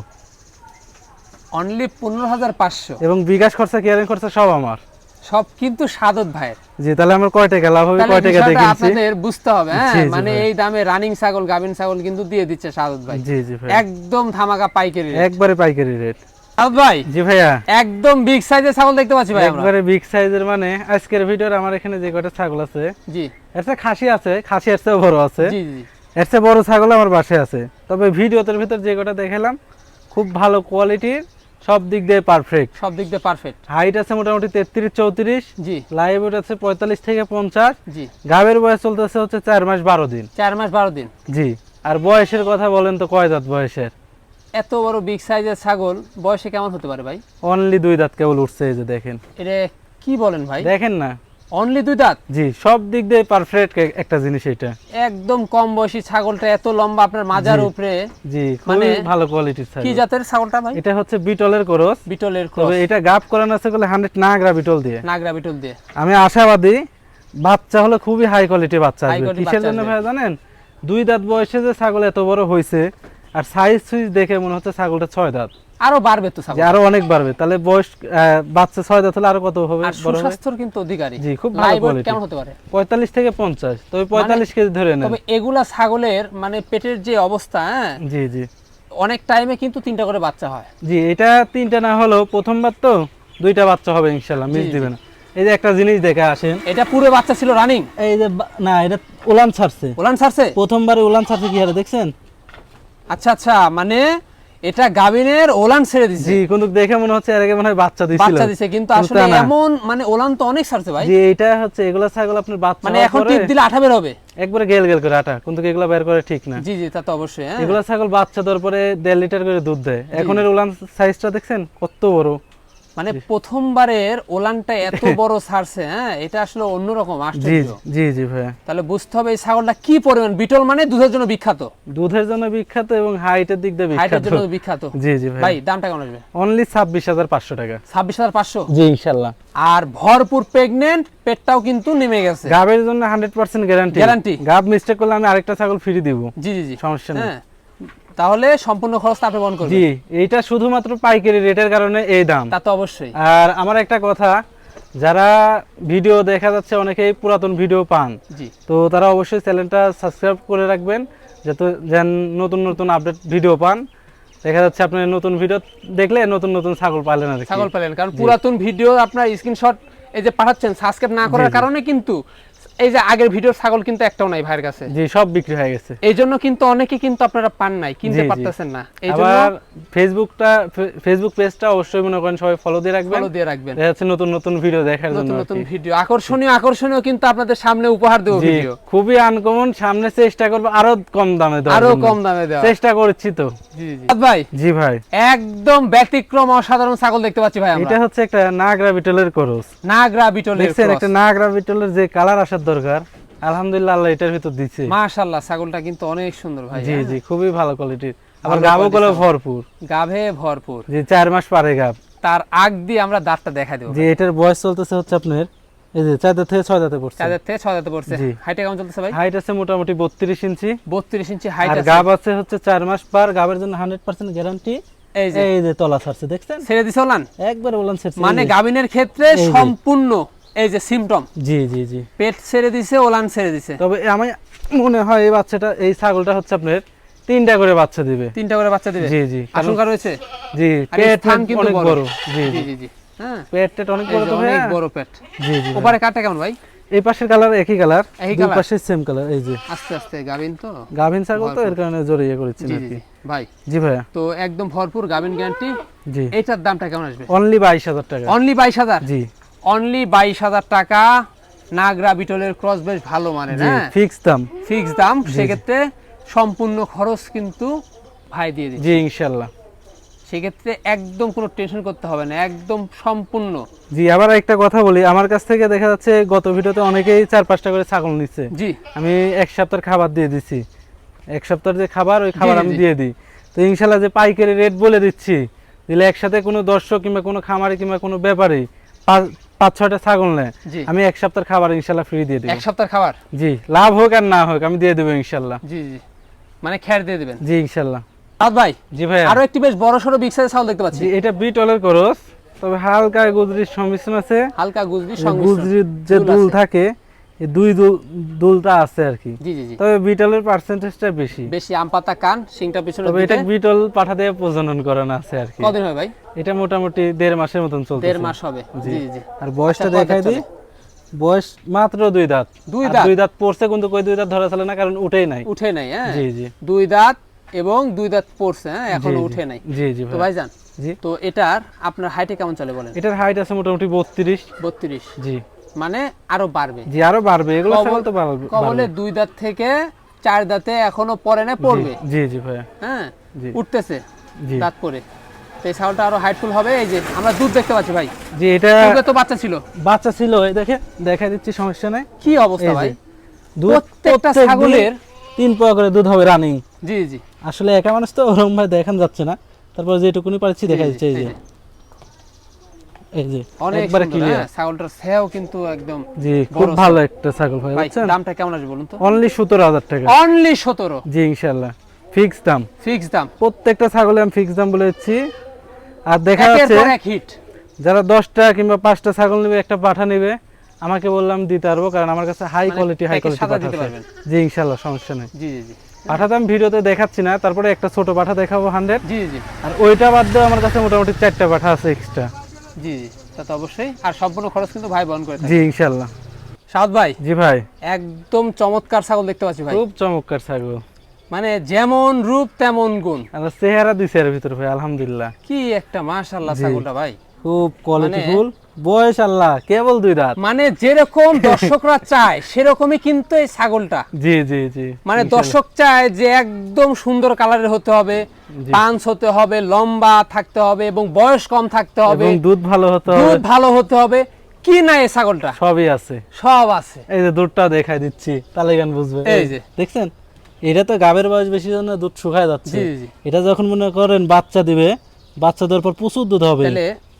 অনলি পনেরো হাজার পাঁচশো। এবং বিকাশ খরচা কেয়ারিং খরচা সব আমার। সব কিন্তু সাদত ভাইয়ের। জি তাহলে আমার কয় টাকা লাভ হবে কয় টাকা দেখেছি? আপনাদের বুঝতে হবে হ্যাঁ? মানে এই দামে রানিং ছাগল গাভিন ছাগল কিন্তু দিয়ে দিচ্ছে সাদত ভাই। জি জি ভাই। একদম ধামাকা পাইকারি rate। একবারে পাইকারি রেট সাদত ভাই জি ভাইয়া। একদম বিগ সাইজের ছাগল দেখতে পাচ্ছি ভাই আমরা। একবারে বিগ সাইজের মানে আজকের ভিডিওর আমার এখানে যে কটা ছাগল আছে জি। এর খাসি আছে খাসি এর চেয়েও বড় আছে। জি জি এর চেয়ে বড় ছাগল আমার বাসায় আছে। তবে ভিডিওতে ভিতর যে কটা দেখালাম খুব ভালো কোয়ালিটির সব দিক দিয়ে পারফেক্ট সব দিক দিয়ে পারফেক্ট হাইট আছে মোটামুটি তেত্রিশ চৌত্রিশ। জি। লাইভ ওয়েট আছে পঁয়তাল্লিশ থেকে পঞ্চাশ। জি। গাবের বয়স চলতেছে হচ্ছে চার মাস বারো দিন। চার মাস বারো দিন। জি। আর বয়সের কথা বলেন তো কয় দাঁত বয়সের? এত বড় বিগ সাইজের ছাগল বয়সে কেমন হতে পারে ভাই? অনলি দুই দাঁত কেবল উঠছে এই যে দেখেন। এটা কি বলেন ভাই? দেখেন না। অনলি দুই দাঁত? জি সব দিক দিয়ে পারফেক্ট একটা জিনিস এটা একদম কম বয়সী ছাগলটা এত লম্বা আপনার মাজার উপরে। জি মানে ভালো কোয়ালিটির কি জাতের ছাগলটা ভাই? এটা হচ্ছে বিটলের করস। বিটলের ক্রস। তবে এটা গাপ করানো আছে বলে হান্ড্রেড নাগরা বিটল দিয়ে। নাগরা বিটল দিয়ে। আমি আশাবাদী বাচ্চা হলে খুবই হাই কোয়ালিটির বাচ্চা আসবে। কিসের জন্য। ভাই জানেন? দুই দাঁত বয়সে যে ছাগল এত বড় হয়েছে আর সাইজ সুইজ দেখে মনে হচ্ছে ছাগলটা ছয় দাঁত। আরও বাড়বে তো ছাগল। আরও অনেক বাড়বে। তাহলে বয়স বাচ্চা ছয় দাঁত হলে আরও কত হবে? আর সুস্বাস্থ্যর কিন্তু অধিকারী। জি, খুব ভালো quality। কেমন হতে পারে? পঁয়তাল্লিশ থেকে পঞ্চাশ। তবে পঁয়তাল্লিশ কেজি ধরে নেন। তবে এগুলা ছাগলের মানে পেটের যে অবস্থা হ্যাঁ? জি জি। অনেক টাইমে কিন্তু তিনটা করে বাচ্চা হয়। জি এটা তিনটা না হলেও প্রথমবার তো দুইটা বাচ্চা হবে ইনশাল্লাহ মিস দিবে না। এই যে একটা জিনিস দেখে আসেন। এটা পুরো বাচ্চা ছিল রানিং এই যে না এটা উলান ছাড়ছে। ওলান ছাড়ছে? প্রথমবারে উলান ছাড়ছে কি হারে দেখছেন? আচ্ছা আচ্ছা মানে এটা গাবিনের ওলান ছেড়ে দিছে। জি কিন্তু দেখে মনে হচ্ছে এর আগে মনে হয় বাচ্চা দিছিল। বাচ্চা দিছে কিন্তু আসলে এমন মানে ওলান তো অনেক ছাড়ছে ভাই। জি এটা হচ্ছে এগুলা ছাগল আপনার বাচ্চা মানে এখন টিপ দিলে আঠা বের হবে। একবারে গেল গেল করে আটা কিন্তু এগুলা বের করে ঠিক না। জি জি তা তো অবশ্যই হ্যাঁ। এগুলা ছাগল বাচ্চা দেওয়ার পরে দেড় লিটার করে দুধ দেয়। এখন এর ওলান সাইজটা দেখছেন কত বড়। মানে প্রথমবারের ওলানটা এত <laughs> বড় ছাড়ছে হ্যাঁ? এটা আসলে অন্যরকম জি আশ্চর্য। জি জি ভাইয়া। তাহলে বুঝতে হবে এই ছাগলটা কি পরিমাণ বিটল মানে দুধের জন্য বিখ্যাত? দুধের জন্য বিখ্যাত এবং হাইটের দিক দিয়ে হাইটের জন্য বিখ্যাত। জি জি ভাই ভাই দামটা কেমন আসবে? অনলি ছাব্বিশ হাজার পাঁচশো টাকা। ছাব্বিশ হাজার পাঁচশো? জি ইনশাল্লাহ। আর ভরপুর প্রেগনেন্ট পেটটাও কিন্তু নেমে গেছে। গাবের জন্য হান্ড্রেড পার্সেন্ট গ্যারান্টি Guarantee? গাব মিস্টেক করলে আমি আরেকটা ছাগল ফ্রি দিব। জি জি জি। সমস্যা নেই। হ্যাঁ। তাহলে সম্পূর্ণ খরচটা আপনি বহন করবেন। জি এইটা শুধুমাত্র পাইকারি রেটের কারণে এই দাম। তা তো অবশ্যই। আর আমার একটা কথা যারা ভিডিও দেখা যাচ্ছে অনেকেই পুরাতন ভিডিও পান জি। তো তারা অবশ্যই চ্যানেলটা সাবস্ক্রাইব করে রাখবেন যাতে যেন নতুন নতুন আপডেট ভিডিও পান। দেখা যাচ্ছে আপনি নতুন ভিডিও দেখলে নতুন নতুন ছাগল পালেন আর ছাগল পেলেন কারণ পুরাতন ভিডিও আপনার স্ক্রিনশট এই যে পাঠাচ্ছেন সাবস্ক্রাইব না করার। কারণে কিন্তু এই যে আগের ভিডিওর ছাগল কিন্তু একটাও নাই ভাইয়ের কাছে। জি সব বিক্রি হয়ে গেছে। এই জন্য কিন্তু অনেকে কিন্তু আপনারা পান নাই কিনতে। পারতেছেন না। এই জন্য ফেসবুকটা ফেসবুক পেজটা অবশ্যই মনে করেন সবাই ফলো দিয়ে রাখবেন। ফলো দিয়ে রাখবেন। যাচ্ছে নতুন নতুন ভিডিও দেখার জন্য নতুন নতুন ভিডিও আকর্ষণীয় আকর্ষণীয় কিন্তু আপনাদের সামনে উপহার দেবো ভিডিও খুবই আনকমন সামনে চেষ্টা করব আরও কম দামে দেওয়ার আরও কম দামে দেওয়া চেষ্টা করছি তো। জি জি। ভাই জি ভাই। একদম ব্যতিক্রম অসাধারণ ছাগল দেখতে পাচ্ছি ভাই আমরা। এটা হচ্ছে একটা নাগরা বিটলের করস। নাগরা বিটলের দেখছেন একটা নাগরা বিটলের যে কালার আসার দরকার। আলহামদুলিল্লাহ আল্লাহ এটার ভিতর দিচ্ছে মাশাআল্লাহ ছাগলটা কিন্তু অনেক সুন্দর ভাই জি হ্যাঁ? জি খুবই ভালো কোয়ালিটির আবার ভালো গাবো গুলো ভরপুর। গাভে ভরপুর। যে চার মাস পারে গাব। তার আগ দিয়ে আমরা দাঁতটা দেখা দেবো যে এটার বয়স চলতেছে হচ্ছে আপনার এই যে চার দাঁত থেকে ছয় দাঁতে পড়ছে। চাঁদের থেকে ছয় দাঁতে পড়ছে হাইটে কেমন চলতেছে ভাই? হাইট আছে মোটামুটি বত্রিশ ইঞ্চি। বত্রিশ ইঞ্চি হাইট আর আছে। গাব আছে হচ্ছে চার মাস পার। গাবের জন্য হান্ড্রেড পার্সেন্ট গ্যারান্টি এই যে। এই যে তলা ছাড়ছে দেখছেন? ছেড়ে দিছে ওলান? একবার বললাম sir, মানে গাবিনের ক্ষেত্রে সম্পূর্ণ এই যে সিমটম জি জি জি। পেট ছেড়ে দিছে ওলান ছেড়ে দিছে। তবে আমার মনে হয় এই বাচ্চাটা এই ছাগলটা হচ্ছে আপনার তিনটা করে বাচ্চা দিবে। তিনটা করে বাচ্চা দিবে? জি জি। আশঙ্কা রয়েছে? জি পেট কিন্তু বড়। জি জি। জি হ্যাঁ। পেট টেট অনেক বড় তো অনেক বড় পেট। জি জি। ওপারে কাটা কেমন ভাই? এই পাশের কালার একই কালার দুই? পাশে সেম কালার এই যে। আস্তে আস্তে গাবিন তো? গাভিন ছাগল তো এর কারণে জড়িয়ে করেছি নাকি ভাই। জি ভাইয়া তো একদম ভরপুর গাবিন গ্যারান্টি জি। এইটার দামটা কেমন আসবে? অনলি বাইশ হাজার টাকা। অনলি বাইশ হাজার? জি। অনলি বাইশ হাজার টাকা নাগরা বিটলের ক্রস বেশ ভালো মানে ফিক্স দাম। ফিক্স দাম সেক্ষেত্রে সম্পূর্ণ খরচ কিন্তু ভাই দিয়ে দিচ্ছে। জি ইনশাল্লাহ সেক্ষেত্রে একদম কোনো টেনশন করতে হবে না একদম সম্পূর্ণ। জি আবার একটা কথা বলি আমার কাছ থেকে দেখা যাচ্ছে গত ভিডিওতে অনেকেই চার পাঁচটা করে ছাগল নিচ্ছে। জি। আমি এক সপ্তাহের খাবার দিয়ে দিছি। এক সপ্তাহের যে খাবার ওই খাবার আমি দিয়ে দিই। তো ইনশাল্লাহ যে পাইকারি রেট বলে দিচ্ছি দিলে একসাথে কোনো দর্শক কিংবা কোনো খামারে কিংবা কোনো ব্যাপারে পাঁচ- ছয়টা ছাগল নেয় আমি এক সপ্তাহের খাবার ইনশাল্লাহ ফ্রি দিয়ে দিই এক সপ্তাহ খাবার? জি লাভ হোক আর না হোক আমি দিয়ে দেবো ইনশাল্লাহ। জি জি মানে খ্যার দিয়ে দেবেন? জি ইনশাল্লাহ। ভাই জি ভাই আরও একটি বেশ বড় সড়ো বিগ ছাগল দেখতে পাচ্ছি। এটা বিট অলের করস তবে হালকা গুজরির সংমিশ্রণ আছে। হালকা গুজরির সংমিশ্রণ। গুজরির যে দুল থাকে দুই দুলটা আছে আর কি। তবে বিটলের পার্সেন্টেজটা বেশি। বেশি আম পাতা কান সিংটা পিছনে তবে এটা বিটল পাঠা দিয়ে প্রজনন করানো আছে আর কি। কদিন হয় ভাই? এটা মোটামুটি দেড় মাসের মতন চলছে দেড় মাস হবে। জি। জি আর বয়সটা আচ্ছা, দেখাই দিই বয়স মাত্র দুই দাঁত। দুই দাঁত? দুই দাঁত পড়ছে কিন্তু কই দুই দাঁত ধরা চলে না কারণ উঠেই নাই। উঠে নাই হ্যাঁ? জি জি। দুই দাঁত এবং দুই দাঁত পড়ছে হ্যাঁ? এখনও। উঠে নাই। জি জি তো ভাই। ভাই যান জি। তো এটার আপনার হাইটে কেমন চলে বলেন? এটার হাইট আছে মোটামুটি বত্রিশ। বত্রিশ। জি। মানে আরও বাড়বে। জি আরও বাড়বে এগুলো ছাগল তো বাড়বে। কবলে দুই দাঁত থেকে চার দাঁতে এখনও পরে না পড়বে। জি জি ভাইয়া। হ্যাঁ জি। উঠতেছে জি। দাঁত পরে এই ছাগলটা আরও হাইটফুল হবে এই যে আমরা দুধ দেখতে পাচ্ছি ভাই। জি এটা তো বাচ্চা ছিল। বাচ্চা ছিল এই দেখে দেখাই দিচ্ছি সমস্যা নাই। কি অবস্থা ভাই? দুধ প্রত্যেকটা প্রত্যেক ছাগলের তিন পোয়া করে দুধ হবে রানিং জি জি। আসলে একা মানুষ তো ওরকম ভাই দেখান যাচ্ছে না। তারপর যেটুকুনি পারছি দেখা যাচ্ছে এই যে। এই যে। এই যে অনেক একবারে ক্লিয়ার হ্যাঁ, ছাগলটার সেও কিন্তু একদম জি খুব ভালো একটা ছাগল ভাই ভাই বুঝছেন? দামটা কেমন আসবে বলুন তো? অনলি সতেরো হাজার টাকা। অনলি সতেরো। জি ইনশাল্লাহ ফিক্স দাম। ফিক্স দাম। প্রত্যেকটা ছাগলে আমি ফিক্স দাম বলে দিচ্ছি। আর দেখা যাচ্ছে এক হিট যারা দশটা কিংবা পাঁচটা ছাগল নেবে একটা পাঠা নেবে আমাকে বললাম দিতে পারব কারণ আমার কাছে হাই কোয়ালিটি হাই কোয়ালিটি পাঠা আছে। জি ইনশাল্লাহ সমস্যা নেই। জি জি জি। পাঠাতে আমি ভিডিওতে দেখাচ্ছি না তারপরে একটা ছোট পাঠা দেখাবো হান্ড্রেড জি জি। আর ওইটা বাদ দিয়ে আমার কাছে মোটামুটি চারটা পাঠা আছে এক্সট্রা জি জি তা তো অবশ্যই। আর সম্পূর্ণ খরচ কিন্তু ভাই বহন করে জি ইনশাল্লাহ সাদ ভাই জি ভাই। একদম চমৎকার ছাগল দেখতে পাচ্ছি ভাই। খুব চমৎকার ছাগল। মানে যেমন রূপ তেমন গুণ। আর চেহারা দিছে এর ভিতরে ভাই আলহামদুলিল্লাহ। কি একটা মাশাআল্লাহ। ছাগলটা ভাই। খুব কোয়ালিটিফুল বয়স আল্লাহ কেবল দুই দাঁত। মানে যেরকম দর্শকরা চায় সেরকমই কিন্তু এই ছাগলটা। জি জি জি মানে দর্শক চায় যে একদম সুন্দর কালারের হতে হবে পাঞ্চ হতে হবে লম্বা থাকতে হবে এবং বয়স কম থাকতে হবে এবং দুধ ভালো হতে হবে। দুধ ভালো হতে হবে। কি না এই ছাগলটা? সবই আছে। সব আছে। এই যে দুধটা দেখাই দিচ্ছি তাহলে গান বুঝবে। এই যে। দেখছেন? এটা তো গাবের বয়স বেশি জন্য দুধ শুকায় যাচ্ছে। এটা যখন মনে করেন বাচ্চা দিবে বাচ্চা দেওয়ার পর প্রচুর দুধ হবে।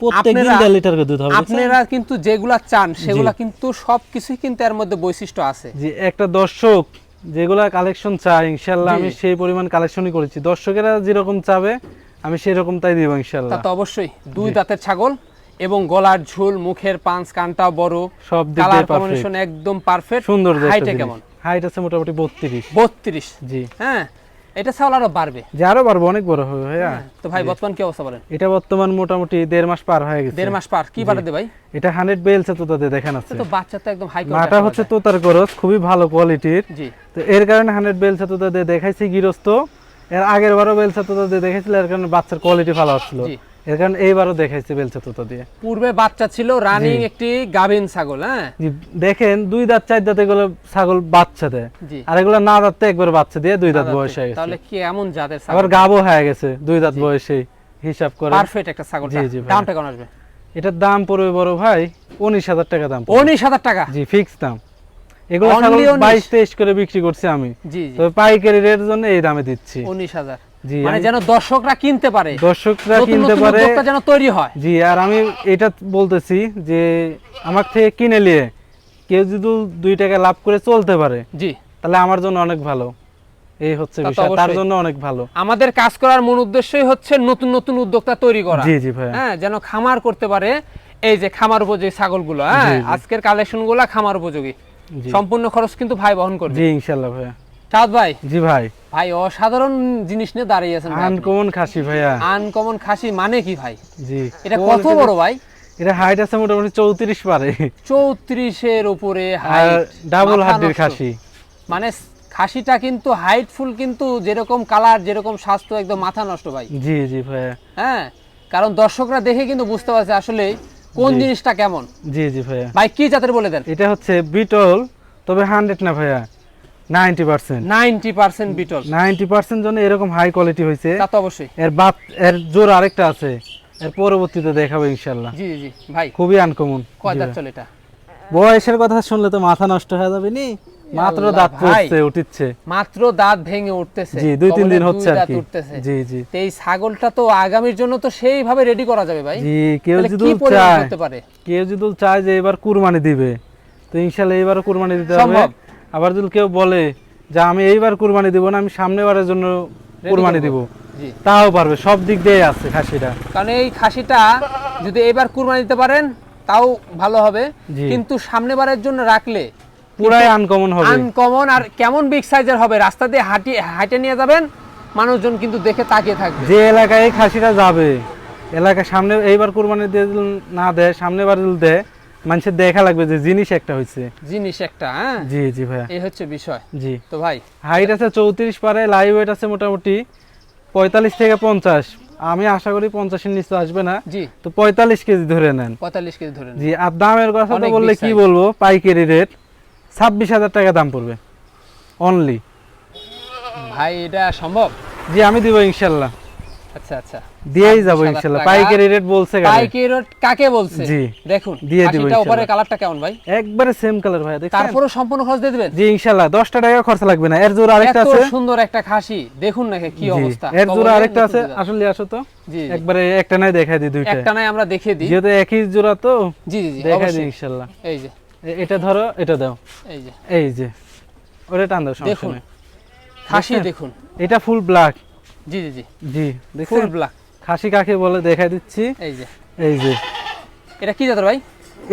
আপনারা- লিটার করে দুধ হবে আপনারা কিন্তু যেগুলা চান সেগুলা কিন্তু সবকিছুই কিন্তু এর মধ্যে বৈশিষ্ট্য আছে। যে একটা দর্শক যেগুলা কালেকশন চায় আমি সেই পরিমাণ কালেকশনই করেছি। দর্শকেরা যেরকম চাবে আমি সেই রকম তাই দিব তা তো অবশ্যই। দুই দাঁতের ছাগল এবং গলার ঝুল মুখের পাঁচ কানটাও বড়। সব দিক কালার দিয়ে পারফেক্ট কম্বিনেশন একদম পারফেক্ট সুন্দর হাইটে কেমন? হাইট আছে মোটামুটি বত্রিশ। বত্রিশ। জি। হ্যাঁ। এটা ছাগল আরও বাড়বে। যে আরও বাড়বে অনেক বড় হবে ভাইয়া। তো ভাই বর্তমান কি অবস্থা বলেন? এটা বর্তমান মোটামুটি দেড় মাস পার হয়ে গেছে। দেড় মাস পার কি বাড়াতে ভাই? এটা হান্ড্রেড বেলছে তো তাদের দেখেন আছে। তো বাচ্চা তো একদম হাই মাটা হচ্ছে তোতার গরজ খুবই ভালো কোয়ালিটির জি। তো এর কারণে হান্ড্রেড বেল তো তাদের দেখাইছি গৃহস্থ এর আগের বারও বেলসা তো তাদের দেখাইছিল এর কারণে বাচ্চার কোয়ালিটি ভালো আসছিল জি। এর কারণে এইবারও দেখাইছে তোতা দিয়ে। পূর্বে বাচ্চা ছিল রানিং একটি গাভিন ছাগল হ্যাঁ? দেখেন দুই দাঁত চার দাঁত এগুলো ছাগল বাচ্চা দেয়। আর এগুলো না দাঁত একবার বাচ্চা দিয়ে দুই দাঁত বয়স হয়ে গেছে। তাহলে কি এমন জাতের ছাগল? আবার গাবও হয়ে গেছে দুই দাঁত বয়সে হিসাব করে পারফেক্ট একটা ছাগল দামটা কেমন আসবে? এটার দাম পড়বে বড় ভাই উনিশ হাজার টাকা দাম উনিশ হাজার টাকা? জি ফিক্স দাম। এগুলো ছাগল বাইশ তেইশ করে বিক্রি করছি আমি। তবে পাইকারি রেটের জন্য এই দামে দিচ্ছি। উনিশ হাজার। মানে যেন দর্শকরা কিনতে পারে। দর্শকরা কিনতে পারে। যেন তৈরি হয়। জি আর আমি এটা বলতেছি যে আমার থেকে কিনে নিয়ে কেউ যদি দুই টাকা লাভ করে চলতে পারে জি। তাহলে আমার জন্য অনেক ভালো। এই হচ্ছে বিষয় তার জন্য অনেক ভালো। আমাদের কাজ করার মূল উদ্দেশ্যই হচ্ছে নতুন নতুন উদ্যোক্তা তৈরি করা। জি জি ভাইয়া। হ্যাঁ যেন খামার করতে পারে। এই যে খামার উপযোগী ছাগলগুলো হ্যাঁ জি, জি। আজকের কালেকশনগুলা খামার উপযোগী। সম্পূর্ণ খরচ কিন্তু ভাই বহন করবে। জি ইনশাল্লাহ ভাইয়া। চাঁদ ভাই? জি ভাই। ভাই অসাধারণ জিনিস নিয়ে দাঁড়িয়ে আছেন আনকমন খাসি ভাইয়া। আনকমন খাসি মানে কি ভাই? জি। এটা কত বড় ভাই? এটা হাইট আছে মোটামুটি চৌত্রিশ পারে। চৌত্রিশের উপরে ডাবল হাড্ডির খাসি। মানে খাসিটা কিন্তু হাইটফুল কিন্তু যেরকম কালার যেরকম স্বাস্থ্য একদম মাথা নষ্ট ভাই। জি জি ভাইয়া। হ্যাঁ? কারণ দর্শকরা দেখে কিন্তু বুঝতে পারছে আসলে কোন জিনিসটা কেমন। জি জি ভাইয়া। ভাই কি জাতের বলে দেন? এটা হচ্ছে বিটল তবে হান্ড্রেড না ভাইয়া। Ninety percent. Ninety percent Beetal. Ninety percent জন্য এরকম হাই কোয়ালিটি তা তো অবশ্যই। এর বাপ এর জোর আরেকটা আছে। এর পরবর্তীতে দেখাবো জি জি, ভাই। খুবই আনকমন কয় দাঁত চলে এটা? বয়সের কথা শুনলে তো মাথা নষ্ট হয়ে যাবে নি? মাত্র দাঁত পড়ছে মাত্র দাঁত ভেঙে উঠতেছে। জি দুই তিন দিন হচ্ছে আর কি। জি জি। এই ছাগলটা তো আগামীর জন্য তো সেইভাবে রেডি করা যাবে ভাই। জি কেউ যদি চায় পারে? কেউ যদি চায় যে এবার কুরবানি দিবে। তো ইনশাল্লাহ এইবারও কুরবানি দিতে হবে। আবার যদি কেউ বলে যে আমি এইবার কুরবানি দিব না আমি সামনে বারের জন্য কুরবানি দিব তাও পারবে সব দিক দিয়ে আছে খাসিটা। কারণ এই খাসিটা যদি এবার কুরবানি দিতে পারেন তাও ভালো হবে। কিন্তু সামনে বারের জন্য রাখলে পুরাই আনকমন হবে। আনকমন আর কেমন বিগ সাইজের হবে? রাস্তা দিয়ে হাঁটি হাঁটে নিয়ে যাবেন মানুষজন কিন্তু দেখে তাকিয়ে থাকবে। যে এলাকায় এই খাসিটা যাবে এলাকা সামনে এইবার কুরবানি দিয়ে না দেয় সামনে বার দেয় মানুষের দেখা লাগবে যে জিনিস একটা হয়েছে জিনিস একটা হ্যাঁ? জি জি ভাইয়া। এই হচ্ছে বিষয়। জি। তো ভাই হাইট আছে চৌত্রিশ পারে লাইভ ওয়েট আছে মোটামুটি পঁয়তাল্লিশ থেকে পঞ্চাশ। আমি আশা করি পঞ্চাশের নিচে আসবে না। জি। তো পঁয়তাল্লিশ কেজি ধরে নেন। পঁয়তাল্লিশ কেজি ধরে নিন। জি আর দামের কথা তো বললে কি বলব পাইকারি রেট ছাব্বিশ হাজার টাকা দাম পড়বে। অনলি ভাই এটা সম্ভব? জি আমি দিব ইনশাল্লাহ। আচ্ছা আচ্ছা। দিয়েই যাব 26,000 ইনশাল্লাহ। পাইকারি রেট বলছে পাইকারি রেট কাকে বলছে? জি, দেখুন দিয়ে দিব ইনশাল্লাহ। উপরে কালারটা কেমন ভাই? একবারে সেম কালার ভাই দেখছেন? তারপরে সম্পূর্ণ খরচ দিয়ে দিবেন? জি ইনশাল্লাহ। দশটা টাকা খরচা লাগবে না। এর জোর আরেকটা এত সুন্দর একটা খাসি। দেখুন না কি অবস্থা। এর জোর আরেকটা আছে। আসলে আসো তো। জি। একবারে একটা নাই দেখাই দিই দুইটা। একটা নাই আমরা দেখিয়ে দিই। যেহেতু একই জোড়া তো জি জি দেখাই দিই। ইনশাল্লাহ। এই যে। এটা ধরো এটা দাও। এই যে। এই যে। ওটা টান দাও দেখুন। খাসি দেখুন। এটা ফুল ব্ল্যাক জি জি জি। জি ফুল ব্ল্যাক খাসি কাকে বলে দেখাই দিচ্ছি। এই যে। এই যে। এটা কি জাতের ভাই?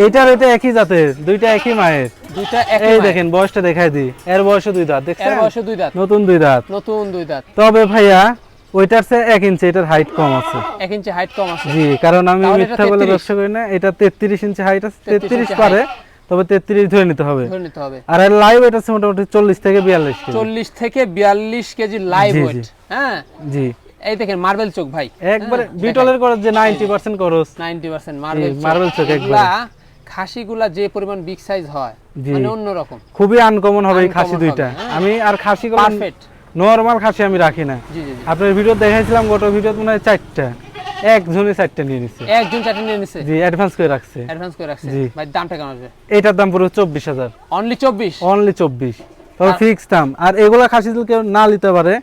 এটা একই জাতের দুইটা একই মায়ের। দুইটা একই দেখেন দেখেন বয়সটা দেখাই দিই। এর বয়সে দুই দাঁত এর দেখছেন বয়সে দুই দাঁত। নতুন দুই দাঁত। নতুন দুই দাঁত। তবে ভাইয়া ওইটার চেয়ে এক ইঞ্চি এটার হাইট কম আছে। এক ইঞ্চি হাইট কম আছে। জি কারণ আমি মিথ্যা বলে ব্যবসা করি না এটা তেত্রিশ ইঞ্চি হাইট আছে তেত্রিশ পারে। তবে তেত্রিশ ধরে নিতে হবে। ধরে নিতে হবে। আর লাইভ এটা আছে মোটামুটি চল্লিশ থেকে বিয়াল্লিশ কেজি। চল্লিশ থেকে বিয়াল্লিশ কেজি লাইভ ওয়েট হ্যাঁ? জি। এই দেখেন মার্বেল চোখ ভাই। একবারে হ্যাঁ, বিটলের করে যে নাইনটি পার্সেন্ট খরচ। নাইনটি পার্সেন্ট মার্বেল marble চোখ। খাসিগুলা যে পরিমাণ বিগ সাইজ হয়। মানে অন্যরকম। খুবই আনকমন হবে এই খাসি দুইটা। হ্যাঁ। আমি আর খাসি পারফেক্ট নর্মাল খাসি আমি রাখি না। জি জি জি। আপনার ভিডিও দেখাইছিলাম গোটা ভিডিও মনে হয় চারটা। একজনই চারটা নিয়ে একজন চারটে নিয়ে নিছে? জি অ্যাডভান্স করে রাখছে। অ্যাডভান্স করে রাখছে? জি। ভাই দামটা কেমন এটার দাম পুরো অনলি চব্বিশ? অনলি চব্বিশ। তবে ফিক্স দাম। আর এগুলা খাসি যদি কেউ না নিতে পারে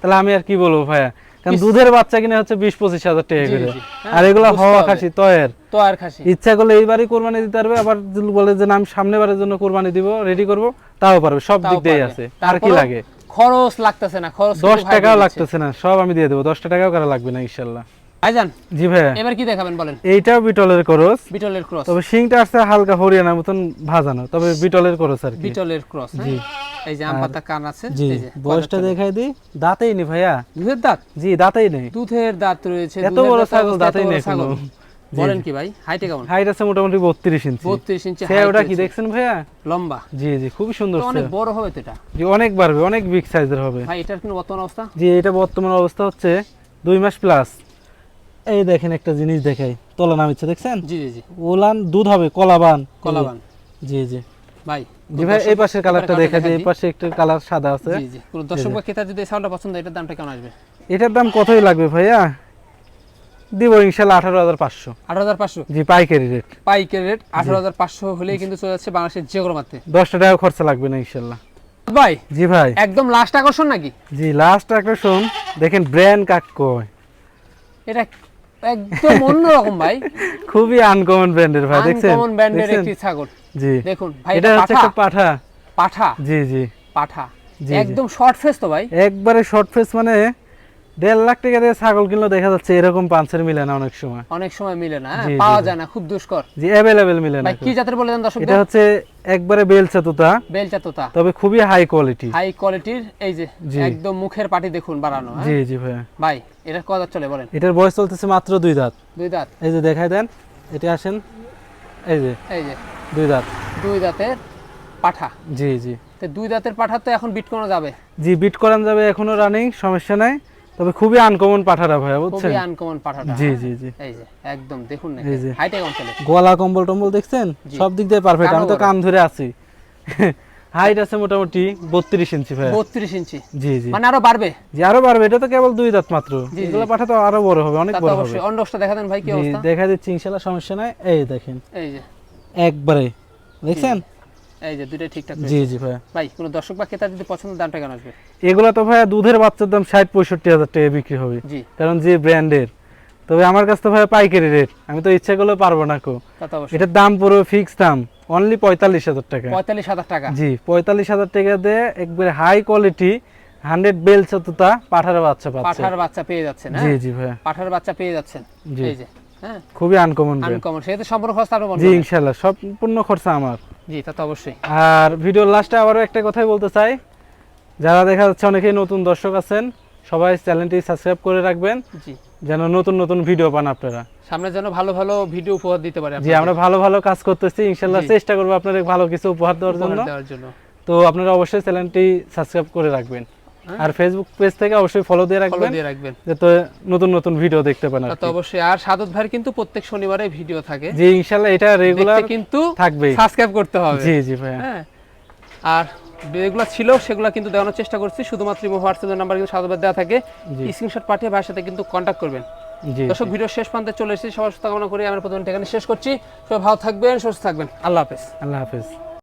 তাহলে আমি আর কি বলব ভাইয়া? কারণ দুধের বাচ্চা কিনে হচ্ছে বিশ পঁচিশ হাজার টাকা করে। আর এগুলা হওয়া খাসি তয়ের। তো আর খাসি। ইচ্ছা করলে এইবারই কোরবানি দিতে পারবে আবার বলে যে আমি সামনে বারের জন্য কোরবানি দিব রেডি করব তাও পারবে সব দিক দিয়ে আছে। আর কি লাগে? খরচ লাগতেছে না খরচ দশ টাকাও লাগতেছে না সব আমি দিয়ে দেবো। দশটা টাকাও করা লাগবে না ইনশাল্লাহ। ভাইজান জি ভাইয়া। এবার কি দেখাবেন বলেন? এইটাও বিটলের করস। বিটলের ক্রস। তবে হালকা হরিয়ানার মতন ভাজানো তবে বিটলের করস আর কি। বিটলের ক্রস জি। এই যে আম পাতা কান আছে জি বয়সটা দেখাই দিই। দাঁতেই নি ভাইয়া। দুধের দাঁত? জি দাঁতেই নেই। দুধের দাঁত রয়েছে এত বড় ছাগল দাঁতেই নেই। বলেন কি ভাই হাইটে কেমন? হাইট আছে মোটামুটি বত্রিশ ইঞ্চি। বত্রিশ ইঞ্চি সে height ওটা কি দেখছেন ভাইয়া? লম্বা। জি জি খুবই সুন্দর অনেক বড় হবে তো এটা? জি অনেক বাড়বে অনেক বিগ সাইজের হবে। ভাই এটার কিন্তু বর্তমান অবস্থা? জি এটা বর্তমান অবস্থা হচ্ছে দুই মাস প্লাস এই দেখেন একটা জিনিস দেখাই। তোলা নামিচ্ছে দেখছেন? জি জি জি। ওলান দুধ হবে কলাবান। কলাবান। জি জি। ভাই জি ভাই এই পাশের কালারটা দেখা যায় এই পাশে একটা কালার সাদা আছে। জি জি। কোনো দর্শক বা ক্রেতা যদি এই সাউন্ডটা পছন্দ হয়, এটার দামটা কেমন আসবে? এটার দাম কতই লাগবে ভাইয়া? দিব ইনশাল্লাহ আঠারো হাজার পাঁচশো। আঠারো হাজার পাঁচশো? জি পাইকারি রেট পাইকের রেট আঠারো হাজার পাঁচশো হলেই কিন্তু চলে যাচ্ছে বাংলাদেশের যে কোনো মাত্রে দশটা টাকা খরচা লাগবে না ইনশাল্লাহ। ভাই জি ভাই। একদম লাস্ট আকর্ষণ নাকি? জি লাস্ট আকর্ষণ। দেখেন ব্র্যান্ড কাক কয়। এটা একদম অন্যরকম ভাই। <laughs> খুবই আনকমন ব্র্যান্ডের ভাই দেখছেন? আনকমন ব্র্যান্ডের একটি ছাগল। জি। দেখুন ভাই এটা হচ্ছে একটা পাঠা। পাঠা। জি জি। পাঠা। একদম শর্ট ফেস তো ভাই। একবারে শর্ট ফেস মানে দেড় লাখ টাকা দিয়ে ছাগল দেখা যাচ্ছে এরকম পাঁচের মিলে না অনেক সময়। অনেক সময় মিলে না হ্যাঁ? পাওয়া যায় না খুব দুষ্কর। জি অ্যাভেলেবেল মিলে না কি জাতের বলে দেন দর্শক এটা হচ্ছে একবারে বেলচা তোতা বেলচা তোতা তবে খুবই হাই কোয়ালিটি হাই কোয়ালিটির এই যে একদম মুখের পাটি দেখুন বাড়ানো হ্যাঁ? জি জি ভাইয়া। ভাই এটা কত চলে বলেন? এটার বয়স চলতেছে মাত্র দুই দাঁত। দুই দাঁত। এই যে দেখাই দেন এটা আসেন এই যে এই যে। দুই দাঁত। দুই দাঁতের পাঠা। জি জি। দুই দাঁতের পাঠা তো এখন বিট করা যাবে। জি বিট করান যাবে এখনও রানিং সমস্যা নাই। তবে খুবই আনকমন পাঠারা ভাইয়া বুঝছেন? খুবই আনকমন পাঠাটা জি হ্যাঁ? জি জি। এই যে একদম দেখুন না হাইটে কেমন চলে? গলা কম্বল টম্বল দেখছেন? সব দিক দিয়ে পারফেক্ট আমি তো কান ধরে আছি। হাইট আছে মোটামুটি বত্রিশ ইঞ্চি ভাই বত্রিশ ইঞ্চি। জি জি। মানে আরও বাড়বে? জি আরও বাড়বে এটা তো কেবল দুই দাঁত মাত্র। এগুলো পাঠা তো আরও বড় হবে অনেক বড় হবে। অবশ্যই অন্ডকটা দেখা দেন ভাই কি অবস্থা? দেখা দিচ্ছি ইনশাল্লাহ সমস্যা নাই। এই দেখেন। এই যে। একবারে দেখছেন? এই যে দুইটা ঠিকঠাক জি জি ভাই কোনো দর্শক বা ক্রেতা যদি পছন্দ দামটা কেন আসবে? এগুলো তো ভাইয়া দুধের বাচ্চার দাম ষাট পঁয়ষট্টি হাজার টাকা বিক্রি হবে। জি। কারণ যে ব্র্যান্ডের। তবে আমার কাছে তো ভাইয়া পাইকারি রেট। আমি তো ইচ্ছা করলেও পারব না কো। এটার দাম পুরো ফিক্স দাম। অনলি পঁয়তাল্লিশ হাজার টাকা। পঁয়তাল্লিশ হাজার টাকা। জি পঁয়তাল্লিশ হাজার টাকা দিয়ে একবারে হাই কোয়ালিটি হান্ড্রেড বেল চতুতা পাঠার বাচ্চা পাচ্ছে। পাঠার বাচ্চা পেয়ে যাচ্ছেন জি হ্যাঁ জি ভাইয়া। পাঠার বাচ্চা পেয়ে যাচ্ছেন। জি। এই যে হ্যাঁ? খুবই আনকমন আনকমন সেহেতু সম্পূর্ণ খরচ আরও জি ইনশাল্লাহ সম্পূর্ণ খরচা আমার। জি তা তো অবশ্যই। আর ভিডিওর লাস্টে আবারও একটা কথাই বলতে চাই। যারা দেখা যাচ্ছে অনেকেই নতুন দর্শক আছেন সবাই চ্যানেলটি সাবস্ক্রাইব করে রাখবেন জি। যেন নতুন নতুন ভিডিও পান আপনারা। সামনে যেন ভালো ভালো ভিডিও উপহার দিতে পারে জি আমরা ভালো ভালো কাজ করতেছি ইনশাল্লাহ চেষ্টা করব আপনাদের ভালো কিছু উপহার দেওয়ার জন্য। তো আপনারা অবশ্যই চ্যানেলটি সাবস্ক্রাইব করে রাখবেন। আর ফেসবুক পেজ থেকে অবশ্যই ফলো দিয়ে ফলো রাখবেন দিয়ে রাখবেন। যাতে নতুন নতুন ভিডিও দেখতে পান আর তো অবশ্যই। আর সাদত ভাইয়ের কিন্তু প্রত্যেক শনিবারে ভিডিও থাকে। জি ইনশাল্লাহ এটা রেগুলার কিন্তু থাকবেই সাবস্ক্রাইব করতে হবে। জি জি ভাইয়া। হ্যাঁ। আর যেগুলো ছিল সেগুলো কিন্তু দেওয়ানোর চেষ্টা করছি। শুধুমাত্র হোয়াটসঅ্যাপ নাম্বার কিন্তু সাদত দেওয়া থাকে। স্ক্রিনশট পাঠিয়ে ভাইয়ের সাথে কিন্তু কন্ট্যাক্ট করবেন। জি দর্শক ভিডিও শেষ প্রান্তে চলে এসেছি। সবার সুস্থ কামনা করি। আমরা প্রথমে এখানে শেষ করছি। সবাই ভালো থাকবেন সুস্থ থাকবেন। আল্লাহ হাফেজ। আল্লাহ হাফেজ।